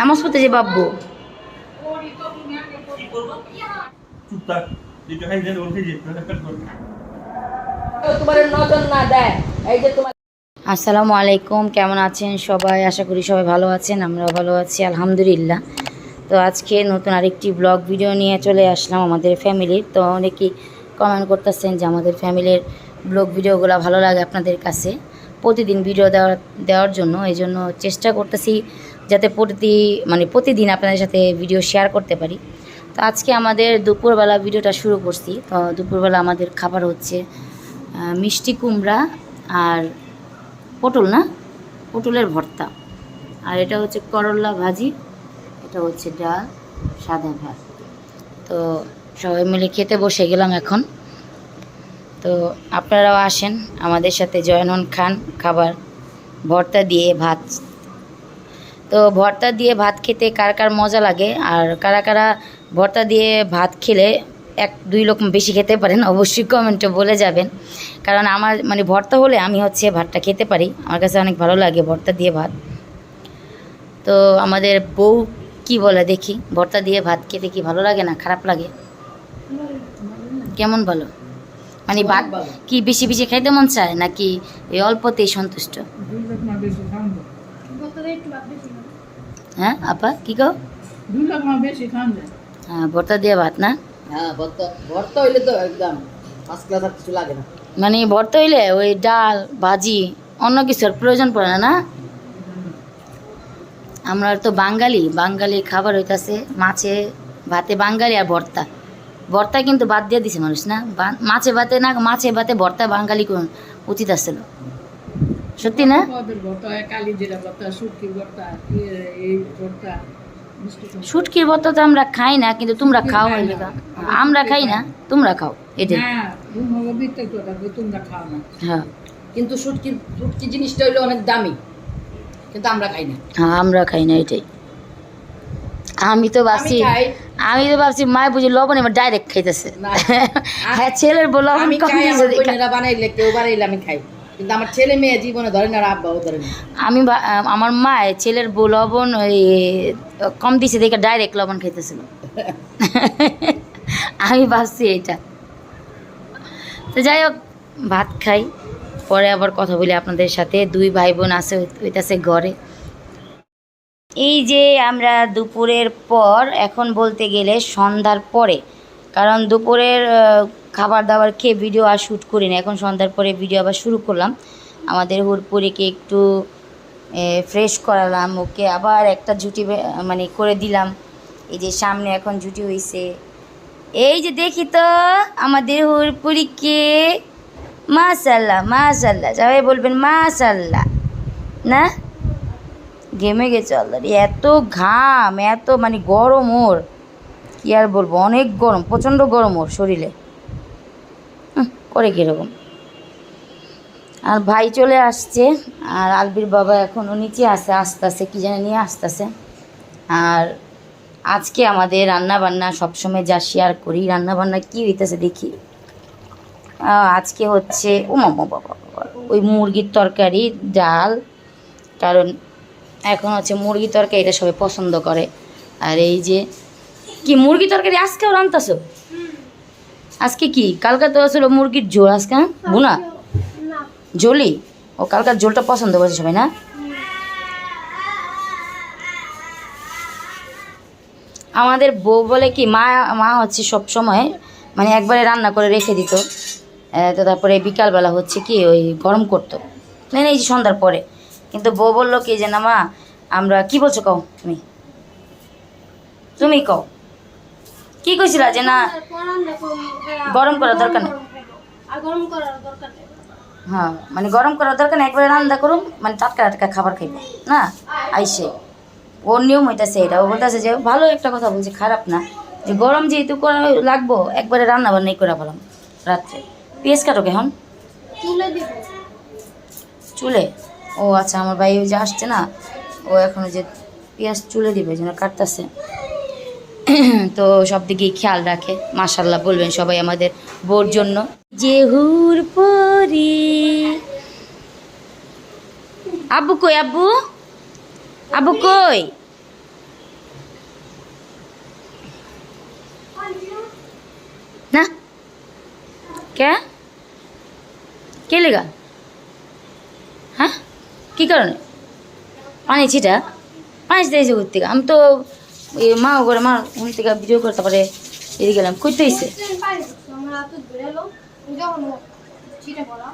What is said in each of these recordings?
নামাজ পড়তে যে বাব্বু আসসালামু আলাইকুম কেমন আছেন সবাই? আশা করি সবাই ভালো আছেন আমরাও ভালো আছি আলহামদুলিল্লাহ। তো আজকে নতুন আরেকটি ব্লগ ভিডিও নিয়ে চলে আসলাম আমাদের ফ্যামিলির তো অনেকেই কমেন্ট করতেছেন যে আমাদের ফ্যামিলির ব্লগ ভিডিওগুলো ভালো লাগে আপনাদের কাছে। প্রতিদিন ভিডিও দেওয়ার দেওয়ার জন্য এই জন্য চেষ্টা করতেছি যাতে প্রতি মানে প্রতিদিন আপনাদের সাথে ভিডিও শেয়ার করতে পারি। তো আজকে আমাদের দুপুরবেলা ভিডিওটা শুরু করছি। তো দুপুরবেলা আমাদের খাবার হচ্ছে মিষ্টি কুমড়া আর পটল না? পটলের ভর্তা। আর এটা হচ্ছে করলা ভাজি, এটা হচ্ছে ডাল, সাদা ভাত। তো সবাই মিলে খেতে বসে গেলাম এখন। তো আপনারাও আসেন আমাদের সাথে জয়েন হন খান খাবার ভর্তা দিয়ে ভাত তো ভর্তা দিয়ে ভাত খেতে কার কার মজা লাগে? আর কারা কারা ভর্তা দিয়ে ভাত খেলে এক দুই রকম বেশি খেতে পারেন অবশ্যই কমেন্টে বলে যাবেন। কারণ আমার মানে ভর্তা হলে আমি হচ্ছে ভাতটা খেতে পারি। আমার কাছে অনেক ভালো লাগে ভর্তা দিয়ে ভাত। তো আমাদের বউ কি বলে দেখি? ভর্তা দিয়ে ভাত খেতে কি ভালো লাগে না খারাপ লাগে? কেমন ভালো মানে ভাত কি বেশি বেশি খাইতে মন চায় নাকি এই অল্পতেই সন্তুষ্ট? হ্যাঁ আপা কি কো হ্যাঁ ভর্তা দিয়ে ভাত না? হ্যাঁ ভর্তা ভর্তা হইলে তো একদম ফার্স্ট ক্লাস আর কিছু লাগে না। মানে ভর্তা হইলে ওই ডাল ভাজি অন্য কিছুর প্রয়োজন পড়ে না না? আমরা তো বাঙালি বাঙালি খাবার হইতাছে মাছে ভাতে বাঙালি আর ভর্তা। ভর্তা কিন্তু বাদ দিয়ে দিছে মানুষ না? মাছে ভাতে না মাছে ভাতে ভর্তা বাঙালি কোন উচিত আসছিল সত্যি না? পদের ভর্তা তো আমরা খাই না কিন্তু তোমরা খাও আমরা খাই না তোমরা খাও এটাই হ্যাঁ। কিন্তু শুটকি শুটকি জিনিসটা হইল অনেক দামি কিন্তু আমরা খাই না। হ্যাঁ আমরা খাই না এটাই। আমি তো ভাবছি আমি তো ভাবছি মায় বুঝি লবণ এবার ডাইরেক্ট খাইতেছে। হ্যাঁ ছেলের বল লবণ আমি কম দিয়েছে বানাইলে কেউ বানাইলে আমি খাই। কিন্তু আমার ছেলে মেয়ে জীবনে ধরে না। আব্বাও ধরে আমি আমার মায় ছেলের লবণ ওই, কম দিছে দেখে ডাইরেক্ট লবণ খাইতেছিল। আমি ভাবছি এটা তো যাই হোক, ভাত খাই, পরে আবার কথা বলি আপনাদের সাথে। দুই ভাই বোন আছে হইতাছে ঘরে। এই যে আমরা দুপুরের পর, এখন বলতে গেলে সন্ধ্যার পরে, কারণ দুপুরের খাবার দাবার খেয়ে ভিডিও আর শ্যুট করি না এখন সন্ধ্যার পরে ভিডিও আবার শুরু করলাম। আমাদের হুরপুরিকে একটু ফ্রেশ করালাম। ওকে আবার একটা জুটি মানে করে দিলাম। এই যে সামনে এখন জুটি হয়েছে এই যে দেখি তো, আমাদের হুরপুরিকে। মাশাল্লাহ মাশাল্লাহ। সবাই বলবেন, মাশাল্লাহ। না? ঘেমে গেছে অলরেডি এত ঘাম, এত মানে গরম ওর। কি আর বলব? অনেক গরম, প্রচণ্ড গরম ওর শরীরে। করে কীরকম? আর ভাই চলে আসছে, আর আলবির বাবা এখনও নিচে আসে আস্তে আস্তে কী জানি নিয়ে আসতেছে। আর আজকে আমাদের রান্না বান্না সবসময় যা শেয়ার করি রান্না বান্না কী হইতেছে দেখি। আজকে হচ্ছে ও মামা বাবা ওই মুরগির তরকারি, ডাল, কারণ এখন হচ্ছে মুরগি তরকারি এটা সবাই পছন্দ করে। আর এই যে, কি মুরগি তরকারি আজকেও রান্তাছো? আজকে কি? কালকে তো আসলে মুরগির ঝোল আজকে হ্যাঁ? বুনা? ঝোলই? ও কালকার ঝোলটা পছন্দ করেছে সবাই না? আমাদের বউ বলে কি মা মা হচ্ছে সব সময় মানে একবারে রান্না করে রেখে দিত। তো তারপরে বিকালবেলা হচ্ছে কি ওই গরম করতো। মানে এই যে সন্ধ্যার পরে। কিন্তু বউ বলল কি যে না মা আমরা কি বলছো কও তুমি? তুমি কও। কি কইছিলা যে না গরম করার দরকার নেই? হ্যাঁ মানে গরম করার দরকার নেই একবারে রান্না করুন মানে টাটকা টাটকা খাবার খাইব। না আইসে। ওর নিয়ম হইতাছে এটা ও বলতেছে যে ভালো একটা কথা বলছে খারাপ না। যে গরম যেহেতু করা লাগবো একবারে রান্না বান্নাই করে ফেলাম রাত্রে। পেঁয়াজ কাটো কেমন চুলে ও আচ্ছা আমার ভাই ওই যে আসছে না ও এখন যে পেঁয়াজ চুলে দিবে যেন কাটতেছে। তো সব দিকে খেয়াল রাখে। মাশাল্লাহ বলবেন সবাই আমাদের বোর জন্য। জেহুর পরি। আব্বু কই, আব্বু? আব্বু কই? না? কে? কে লেগা? হ্যাঁ? কী কারণে? পানি ছিটা পানি দিয়েছে ঘুরতে আমি তো এই মা করে মা ওখান থেকে ভিডিও করে তারপরে এদিকে গেলাম। ছিটে পড়া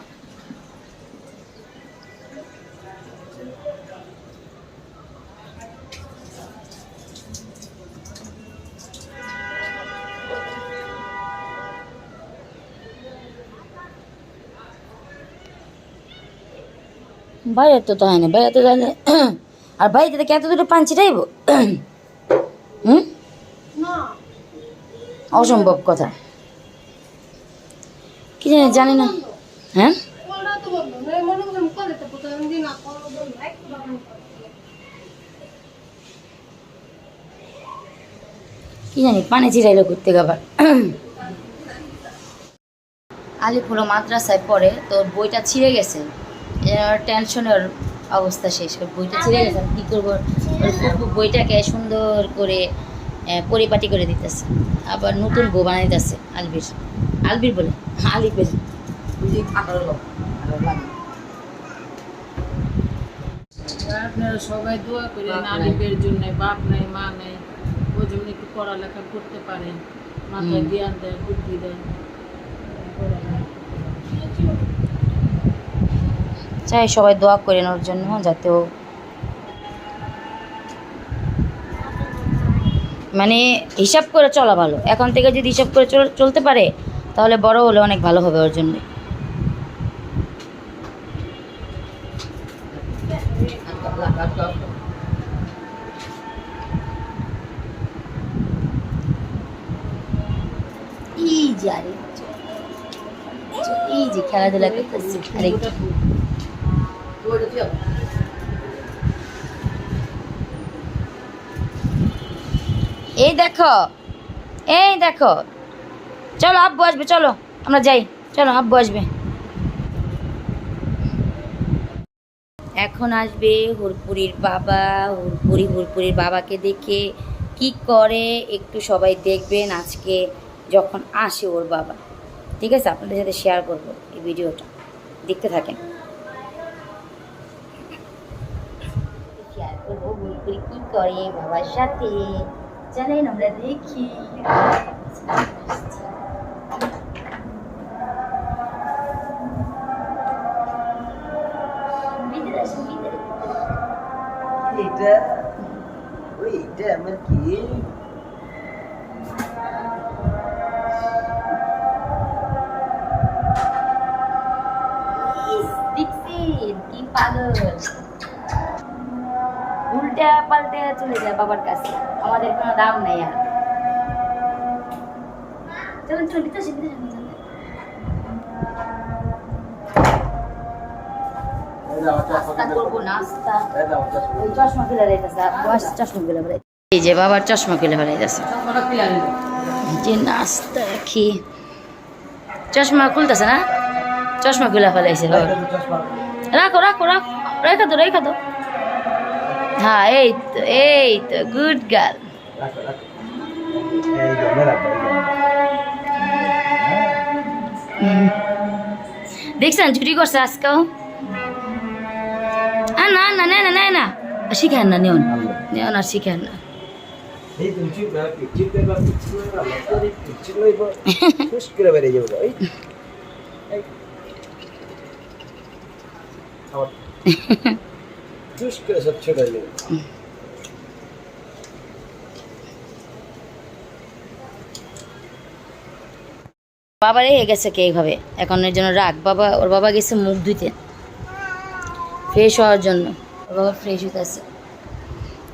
বাইরে তো তাই না বাইরে তো তাহলে আর বাড়িতে থেকে এত পান ছিটাইব অসম্ভব কথা। কি জানি জানি না। হ্যাঁ? তো কি জানি, পানি ছিটাইলো করতে আবার। আলিপুর মাদ্রাসায় পড়ে, তোর বইটা ছিঁড়ে গেছে। টেনশনের অবস্থা শেষ। বইটা ছিঁড়ে গেছে কী করব? বইটাকে সুন্দর করে পরিপাটি করে দিতেছে। আবার নতুন বউ বানাইতেছে আলবির। আলবির বলে আলিপের আপনারা সবাই দোয়া করেন আলিফের জন্য বাপ নাই মা নাই ও জন্য একটু পড়ালেখা করতে পারেন। মাথায় জ্ঞান দেয় বুদ্ধি দেয়। চাই সবাই দোয়া করেন ওর জন্য যাতে ও মানে হিসাব করে চলা ভালো। এখন থেকে যদি হিসাব করে চলতে পারে তাহলে বড় হলে অনেক ভালো হবে ওর জন্য। এই যে আরে। এই যে খেলাধুলা করতেছি আরে ওটা খুব এই দেখো এই দেখো। চলো, আব্বু আসবে, চলো, আমরা যাই। চলো, আব্বু আসবে। এখন আসবে হুরপুরির বাবা, হুরপুরি হুরপুরির বাবাকে দেখে কি করে একটু সবাই দেখবেন আজকে যখন আসে ওর বাবা। ঠিক আছে, আপনাদের সাথে শেয়ার করব এই ভিডিওটা। দেখতে থাকেন। শেয়ার করব হুরপুরি কি করে বাবার সাথে? চলেন আমরা দেখি। এটা ওই এটা আমার কি উল্টা পাল্টে চলে যায় বাবার কাছে। আমাদের কোনো দাম নেই আর। যে বাবার চশমা খুলে আনলো যে নাস্তা কি? চশমা খুলতেছে না? চশমা খুলে ফেলাইছে রাখো রাখো রাখো। রেখা তো রেখা তো হ্যাঁ এই তো এই তো গুড গার্ল দেখছেন ছুটি করছে আজকেও? আ, না না না না না শিখেন না নিয়ন। নিয়ন আর শিখেন না। এই সব ছোট হয়ে গেছে কে এইভাবে? এখন এর জন্য রাগ। বাবা, ওর বাবা গেছে মুখ ধুইতে। ফ্রেশ হওয়ার জন্য। ওর বাবা ফ্রেশ হতে আছে।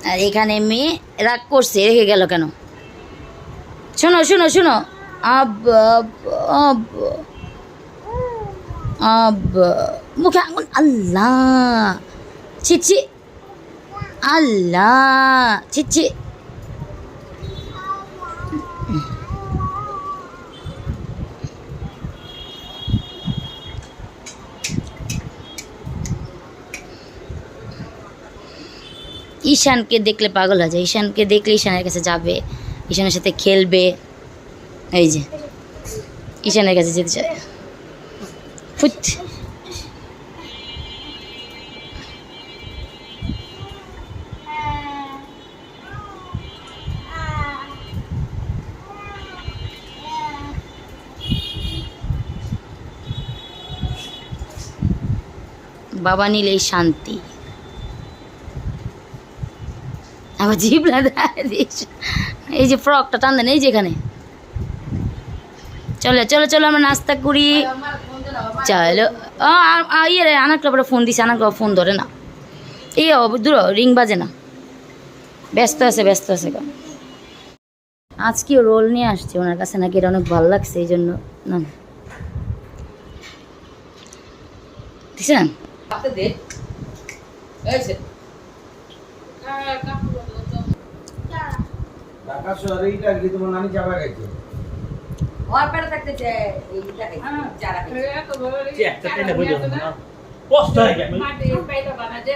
আর এখানে মেয়ে রাগ করছে রেখে গেল কেন? শোনো শোনো শোনো। আব আব মুখে আঙুল। আল্লাহ! ছিচ্ছি আল্লাহ ছিচ্ছি ঈশানকে দেখলে পাগল হয়ে যায় ঈশানকে দেখলে ঈশানের কাছে যাবে ঈশানের সাথে খেলবে এই যে ঈশানের কাছে যেতে চায় ফুট বাবা নিলেই শান্তি। আবার জিবলা এই যে ফ্রকটা টান দেন, এই যে এখানে। চলো চলো চলো, আমরা নাস্তা করি। চলো ইয়ে রে, আনাকটা পরে ফোন দিছে আনাকটা ফোন ধরে না। এই দূর, রিং বাজে না। ব্যস্ত আছে ব্যস্ত আছে আজকেও রোল নিয়ে আসছে ওনার কাছে, নাকি এটা অনেক ভালো লাগছে, এই জন্য, না। দিছেন? হাতে দে। এই ঢাকা শহরে এইটা কি তোমার নানি চাপা গেছে ওর পেটে থাকতে চায় এইটা যারা খাই যে বুঝো না? কষ্ট হয় কেন মাটি পাইলা বানাজে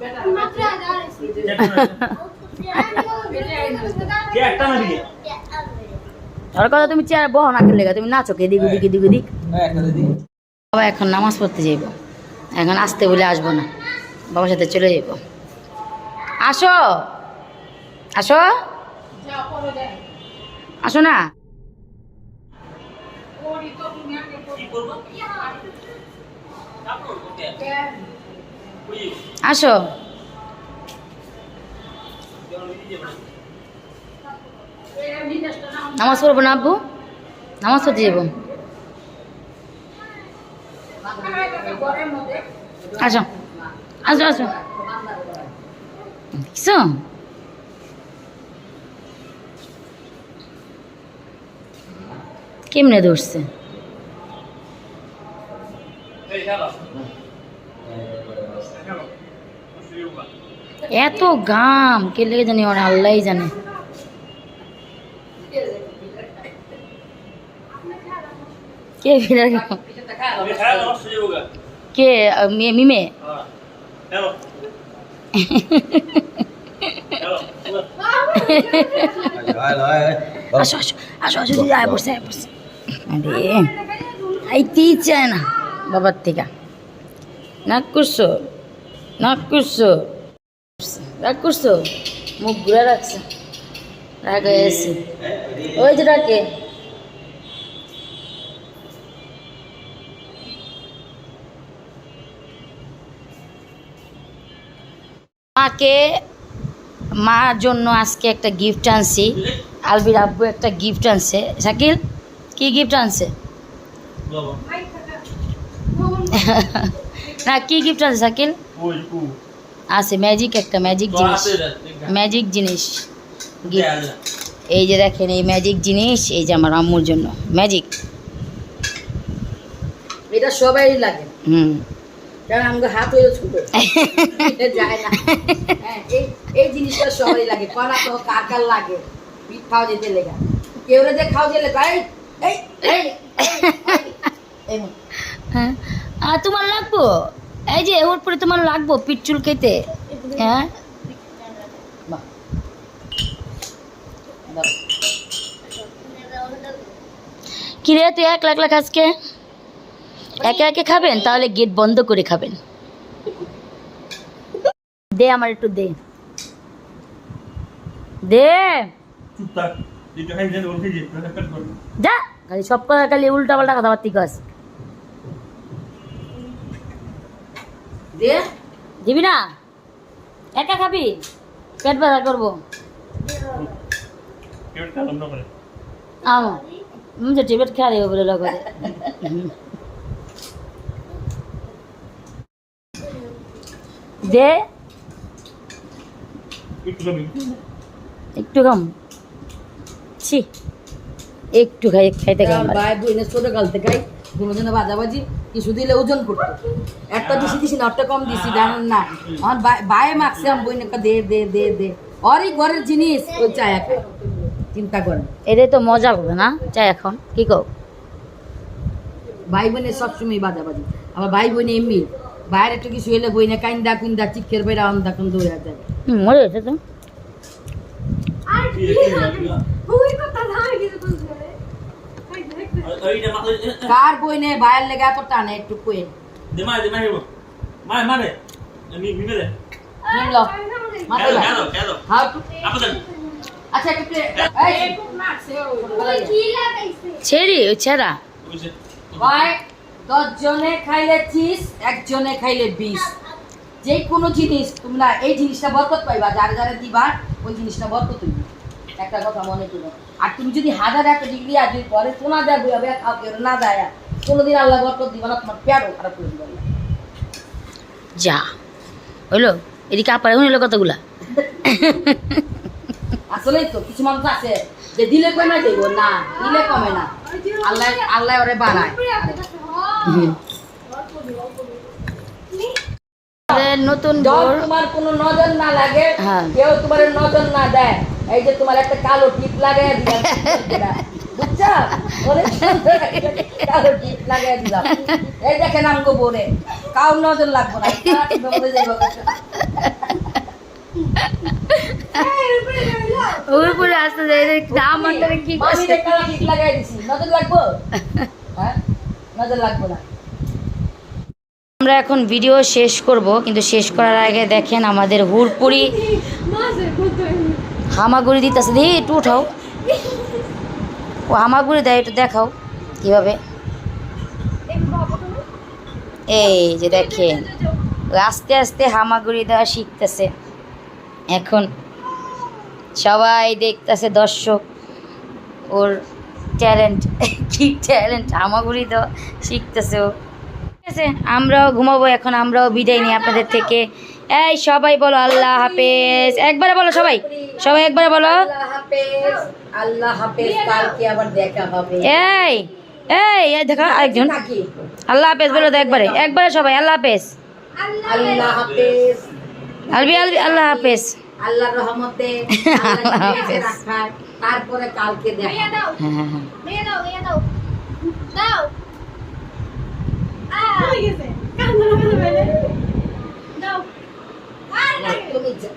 বেটা মাত্র হাজার কে একটা না দিয়ে ওর কথা তুমি চেয়ার বহ না খেলে তুমি নাচো কে দিক দিক দিক দিক হ্যাঁ বাবা এখন নামাজ পড়তে যাইব। এখন আসতে বলে আসব না। বাবার সাথে চলে যাব। আসো। আসো। আসো না। আসো। নামাজ পড়ব না আব্বু? নামাজ পড়তে যাব। আসো। আসো আসো। দেখছ কেমনে ধরছে? এত গাম, কে লেগে জানি ওরা আল্লাহ জানে। কে ভিড়ার হয়ে কে মিমে? হ্যাঁ। আসো আসো আসো আসো দিদি আয় বসে আয় বসে। আরে আইতেই চায় না বাবার থেকে। নাক করছ নাক করছ। রাগ করছ? মুখ ঘুরে রাখছে। রাগ হয়ে গেছে। ওই যে ডাকে। মাকে মার জন্য আজকে একটা গিফট আনছি। আলবির আব্বু একটা গিফট আনছে। শাকিল কি গিফট আনছে? বাবা না কি গিফট আনছে শাকিল? আছে ম্যাজিক একটা ম্যাজিক জিনিস। ম্যাজিক জিনিস। যায় এই যে দেখেন এই ম্যাজিক জিনিস এই যে আমার আম্মুর জন্য। ম্যাজিক এটা সবাই লাগে। হুম। আমাকে হাত হয়ে ছোট। যায় না। হ্যাঁ এই এই জিনিসটা সবাই লাগে। কনা তো কার কার লাগে? পিঠ খাওয়া যেতে লেগা। কেউ যে খাওয়া যেতে এই এই এই এই মো। হ্যাঁ। আর তোমার লাগবো? এই যে ওর পরে তোমার লাগবো পিঠচুল খেতে হ্যাঁ। কিরে তুই এক লাখ লাখ আজকে একে একে খাবেন? তাহলে গেট বন্ধ করে খাবেন। দে আমার একটু দে। দে। যা খালি সব কথা খালি উল্টা পাল্টা কথাবার্তি দে। দিবি না? একা খাবি? পেট ব্যথা করব। কেউ খেলাম না করে। আম। মুঝে টিবেট খেয়া দেবে বলে লোক দে একটু কম ছি। একটু খাই খাইতে আমার। ভাই বইনে ছোট কাল থেকে দুজনে বাজাবাজি কিছু দিলে ওজন করতো। একটা দিছি দিছি না একটা কম দিছি জানেন না। আমার বায়ে মাখছে আমার বইনে দে দে দে দে। এই ঘরের জিনিস ওই চায় একটা চিন্তা করেন। এদের তো মজা হবে না চাই এখন। কি কও? ভাই বোনের সবসময় বাজাবাজি। আমার ভাই বোনে এমনি। বাইরে একটু কিছু এলে বইনে কাইন্দা কুইন্দা চিকের বেড়া অন্দা কোন দৌড়ে হুম মজা হয়েছে তো। না কার বই নেই? ভাইয়ের লেগে এত টানে একটু কই দে মারে মারে মারে মারে। মেরে আচ্ছা ছেড়ি ছেঁড়া। বুঝছে দশ জনে খাইলে একজনে খাইলে বিষ যে কোনো জিনিস তোমরা এই জিনিসটা বরকত পাইবা যারা যারা দিবা ওই জিনিসটা বরকত হইবে। একটা কথা মনে করো। আর তুমি যদি হাজার একটা ডিগ্রি আর যদি পরে সোনা দেয় বই হবে খাও কেউ না দেয় কোনোদিন আল্লাহ বরকত দিবা না তোমার পেয়ারও খারাপ করে দিবা যা। হইল? এদিকে আপারে হইল কতগুলা আসলেই তো কিছু মানুষ আছে যে দিলে কমে দেবো। না দিলে কমে না। আল্লাহ আল্লাহ ওরে বাড়ায়। নতুন তোমার কোনো নজর না লাগে হ্যাঁ। কেউ তোমার নজর না দেয়। এই যে তোমার একটা কালো টিপ লাগাই দিলাম। বুঝছ? অনেক সুন্দর কালো টিপ লাগাই দিলাম। এই দেখেন আমগো বোরে কাউ নজর লাগবো না। সারা টিপে মধ্যে যাইবো। ওই পরে আসতে যাই আমার কি নজর লাগবো? হ্যাঁ? নজর লাগবো না। আমরা এখন ভিডিও শেষ করব, কিন্তু শেষ করার আগে দেখেন আমাদের হুড়পুরি হামাগুড়ি দিতেছে। দিয়ে একটু উঠাও। ও হামাগুড়ি দেয়, একটু দেখাও কীভাবে। এই যে দেখেন, আস্তে আস্তে হামাগুড়ি দেওয়া শিখতেছে। এখন সবাই দেখতেছে দর্শক, ওর ট্যালেন্ট কি ট্যালেন্ট হামাগুড়ি দেওয়া শিখতেছে। ঠিক আছে আমরাও ঘুমাবো এখন আমরাও বিদায় নিই আপনাদের থেকে। এই সবাই বলো আল্লাহ হাফেজ। একবারে বলো সবাই। সবাই একবারে বলো। আল্লাহ হাফেজ কালকে আবার দেখা হবে। এই এই এই দেখা আরেকজন। আল্লাহ হাফেজ বলো তো একবারে। একবারে সবাই আল্লাহ হাফেজ। আল্লাহ হাফেজ। আলবি আলবি আল্লাহ হাফেজ। আল্লাহর রহমতে। আল্লাহ আল্লাহ হাফেজ। তারপরে কালকে দেখা হ্যাঁ হ্যাঁ হ্যাঁ দাও মেয়ে দাও। দাও। আ হয়ে গেছে। কান্না করে দাও। আর লাগে। তুমি দাও।